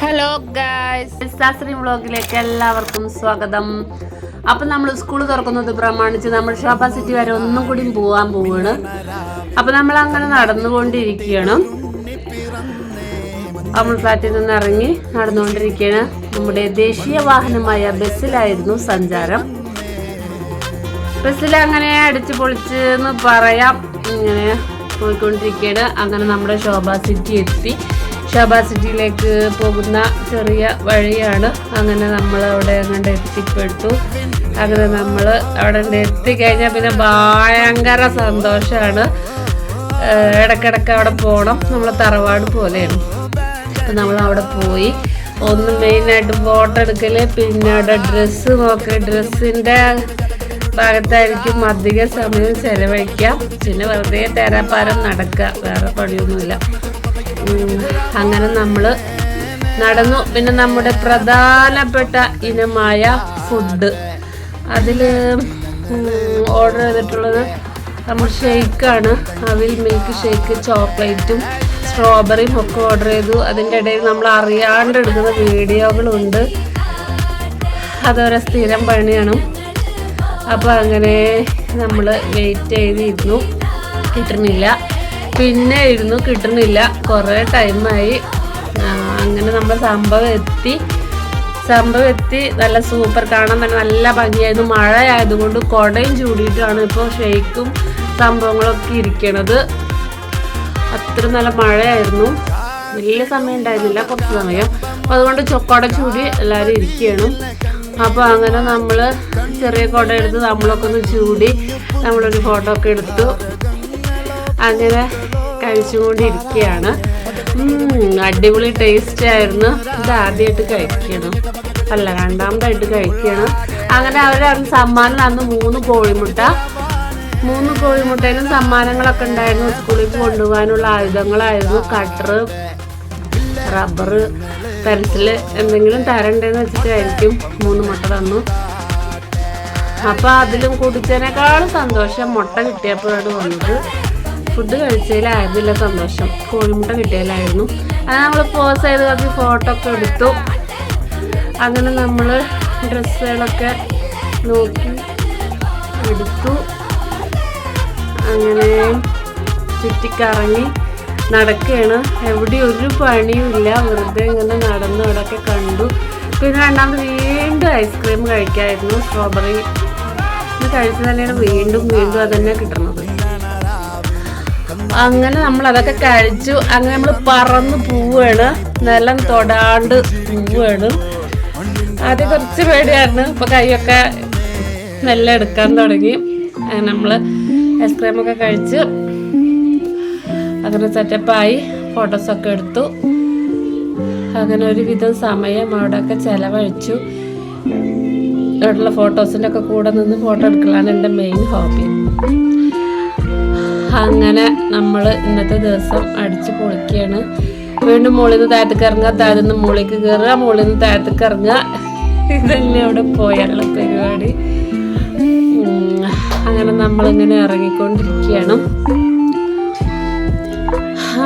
Hello guys Shastri വ്ളോഗിലേക്ക് എല്ലാവർക്കും സ്വാഗതം. അപ്പം നമ്മൾ സ്കൂൾ തുറക്കുന്നത് പ്രമാണിച്ച് നമ്മൾ ഷോപ്പ സിറ്റി വരെ ഒന്നും കൂടി പോവാൻ പോവാണ്. അപ്പം നമ്മൾ അങ്ങനെ നടന്നുകൊണ്ടിരിക്കുകയാണ്. നമ്മൾ ഫ്ലാറ്റിൽ നിന്ന് ഇറങ്ങി നടന്നുകൊണ്ടിരിക്കുകയാണ്. നമ്മുടെ ദേശീയ വാഹനമായ ബസ്സിലായിരുന്നു സഞ്ചാരം. ബസ്സിൽ അങ്ങനെ അടിച്ചു പൊളിച്ച് എന്ന് പറയാം. ഇങ്ങനെ പോയിക്കൊണ്ടിരിക്കുകയാണ്. അങ്ങനെ നമ്മുടെ ശോഭ സിറ്റി എത്തി. ശോഭ സിറ്റിയിലേക്ക് പോകുന്ന ചെറിയ വഴിയാണ്. അങ്ങനെ നമ്മൾ അവിടെ അങ്ങോട്ട് എത്തിപ്പെട്ടു. അങ്ങനെ നമ്മൾ അവിടെ എത്തിക്കഴിഞ്ഞാൽ പിന്നെ ഭയങ്കര സന്തോഷമാണ്. ഇടയ്ക്കിടയ്ക്ക് അവിടെ പോകണം. നമ്മൾ തറവാട് പോലെയാണ്. അപ്പം നമ്മൾ അവിടെ പോയി. ഒന്ന് മെയിനായിട്ട് ഫോട്ടോ എടുക്കൽ പിന്നെ അവിടെ ഡ്രസ്സ് നോക്കുക ഡ്രസ്സിന്റെ ഭാഗത്തായിരിക്കും അധിക സമയം ചെലവഴിക്കാം പിന്നെ വെറുതെ തേരാപ്പാരം നടക്കുക. വേറെ പണിയൊന്നുമില്ല. അങ്ങനെ നമ്മൾ നടന്നു. പിന്നെ നമ്മുടെ പ്രധാനപ്പെട്ട ഇനമായ ഫുഡ് അതിൽ ഓർഡർ ചെയ്തിട്ടുള്ളത് നമ്മൾ ഷെയ്ക്കാണ്. അവിൽ മിൽക്ക് ഷേക്ക് ചോക്ലേറ്റും സ്ട്രോബെറിയും ഒക്കെ ഓർഡർ ചെയ്തു. അതിന്റെ ഇടയിൽ നമ്മൾ അറിയാണ്ട് എടുക്കുന്ന വീഡിയോകളുണ്ട്. അതൊരു സ്ഥിരം പണിയാണ്. അപ്പോൾ അങ്ങനെ നമ്മൾ വെയിറ്റ് ചെയ്തിരുന്നു. കിട്ടണില്ല പിന്നെ ഇരുന്നു കിട്ടണില്ല കുറേ ടൈമായി അങ്ങനെ നമ്മൾ സംഭവം എത്തി. സംഭവം എത്തി. നല്ല സൂപ്പർ കാണാൻ തന്നെ നല്ല ഭംഗിയായിരുന്നു. മഴ ആയതുകൊണ്ട് കുടയും ചൂടിയിട്ടാണ് ഇപ്പോൾ ഷെയ്ക്കും സംഭവങ്ങളൊക്കെ ഇരിക്കണത്. അത്ര നല്ല മഴയായിരുന്നു. വലിയ സമയം ഉണ്ടായിരുന്നില്ല കുറച്ച് സമയം. അപ്പോൾ അതുകൊണ്ട് ചൊക്കോട ചൂടി എല്ലാവരും ഇരിക്കുകയാണ്. അപ്പോൾ അങ്ങനെ നമ്മൾ ചെറിയ കുട എടുത്ത് നമ്മളൊക്കെ ഒന്ന് ചൂടി നമ്മളൊരു ഫോട്ടോ ഒക്കെ എടുത്തു. അങ്ങനെ കഴിച്ചുകൊണ്ടിരിക്കുകയാണ്. അടിപൊളി ടേസ്റ്റ് ആയിരുന്നു. ഇത് ആദ്യമായിട്ട് കഴിക്കണം. അല്ല രണ്ടാമതായിട്ട് കഴിക്കണം. അങ്ങനെ അവർ അന്ന് സമ്മാനം അന്ന് മൂന്ന് കോഴിമുട്ട. മൂന്ന് കോഴിമുട്ടയിലും സമ്മാനങ്ങളൊക്കെ ഉണ്ടായിരുന്നു. സ്കൂളിലേക്ക് കൊണ്ടുപോകാനുള്ള ആയുധങ്ങളായിരുന്നു. കട്ടർ റബ്ബർ പെൻസിൽ എന്തെങ്കിലും തരണ്ടെന്ന് വെച്ചിട്ടായിരിക്കും മൂന്ന് മുട്ട തന്നു. അപ്പോൾ അതിലും കുടിച്ചതിനേക്കാളും സന്തോഷം മുട്ട കിട്ടിയപ്പോഴാണ് വന്നത്. ഫുഡ് കഴിച്ചതിലായിരുന്നില്ല സന്തോഷം. കോഴിമുട്ട കിട്ടിയതിലായിരുന്നു. അത് നമ്മൾ പോസ് ചെയ്ത് കുറച്ച് ഫോട്ടോ ഒക്കെ എടുത്തു. അങ്ങനെ നമ്മൾ ഡ്രസ്സുകളൊക്കെ നോക്കി എടുത്തു. അങ്ങനെ ചുറ്റിക്കറങ്ങി നടക്കുകയാണ്. എവിടെ ഒരു പണിയുമില്ല വെറുതെ ഇങ്ങനെ നടന്നു അവിടെയൊക്കെ കണ്ടു. പിന്നെ രണ്ടാമത് വീണ്ടും ഐസ്ക്രീം കഴിക്കായിരുന്നു. സ്ട്രോബെറി ഇത് കഴിച്ചു തന്നെയാണ് വീണ്ടും വീണ്ടും അതന്നെ കിട്ടുന്നത്. അങ്ങനെ നമ്മൾ അതൊക്കെ കഴിച്ചു. അങ്ങനെ നമ്മൾ പറന്ന് പോവുകയാണ് നിലം തൊടാണ്ട് പോവുകയാണ് ആദ്യം കുറച്ച് പേടിയായിരുന്നു. ഇപ്പൊ കൈയൊക്കെ മെല്ലെ എടുക്കാൻ തുടങ്ങി. നമ്മൾ ഐസ്ക്രീമൊക്കെ കഴിച്ച് അങ്ങനെ സെറ്റപ്പായി ഫോട്ടോസൊക്കെ എടുത്തു. അങ്ങനെ ഒരുവിധം സമയം അവിടെയൊക്കെ ചിലവഴിച്ചു. അവിടെയുള്ള ഫോട്ടോസിന്റെ ഒക്കെ കൂടെ നിന്ന് ഫോട്ടോ എടുക്കലാണ് എന്റെ മെയിൻ ഹോബി അങ്ങനെ നമ്മൾ ഇന്നത്തെ ദിവസം അടിച്ച് പൊളിക്കുകയാണ് വീണ്ടും മുകളിൽ നിന്ന് താഴത്തേക്ക് ഇറങ്ങുക. താഴെ നിന്ന് മുകളിലേക്ക് കയറുക മുകളിൽ നിന്ന് താഴത്തേക്ക് ഇറങ്ങുക. ഇതന്നെ അവിടെ പോയാലുള്ള പരിപാടി. അങ്ങനെ നമ്മളിങ്ങനെ ഇറങ്ങിക്കൊണ്ടിരിക്കുകയാണ്.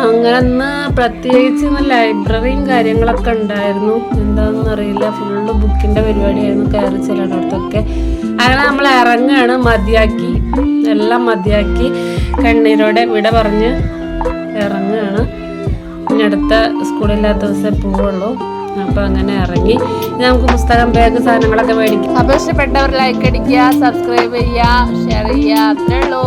അങ്ങനെ അന്ന് പ്രത്യേകിച്ച് ലൈബ്രറിയും കാര്യങ്ങളൊക്കെ ഉണ്ടായിരുന്നു. എന്താണെന്ന് അറിയില്ല. ഫുള്ള് ബുക്കിന്റെ പരിപാടിയായിരുന്നു. കയറി ചിലയിടത്തൊക്കെ അങ്ങനെ നമ്മൾ ഇറങ്ങുകയാണ്. മതിയാക്കി. എല്ലാം മതിയാക്കി. കണ്ണീരോടെ വിട പറഞ്ഞ് ഇറങ്ങുകയാണ്. ഇനി അടുത്ത സ്കൂളില്ലാത്ത ദിവസം പോവുള്ളൂ. അപ്പോൾ അങ്ങനെ ഇറങ്ങി. നമുക്ക് പുസ്തകം ബാഗ് സാധനങ്ങളൊക്കെ മേടിക്കാം. അപ്പോൾ ലൈക്ക് അടിക്കുക സബ്സ്ക്രൈബ് ചെയ്യുക ഷെയർ ചെയ്യുക. അത്രേ ഉള്ളൂ.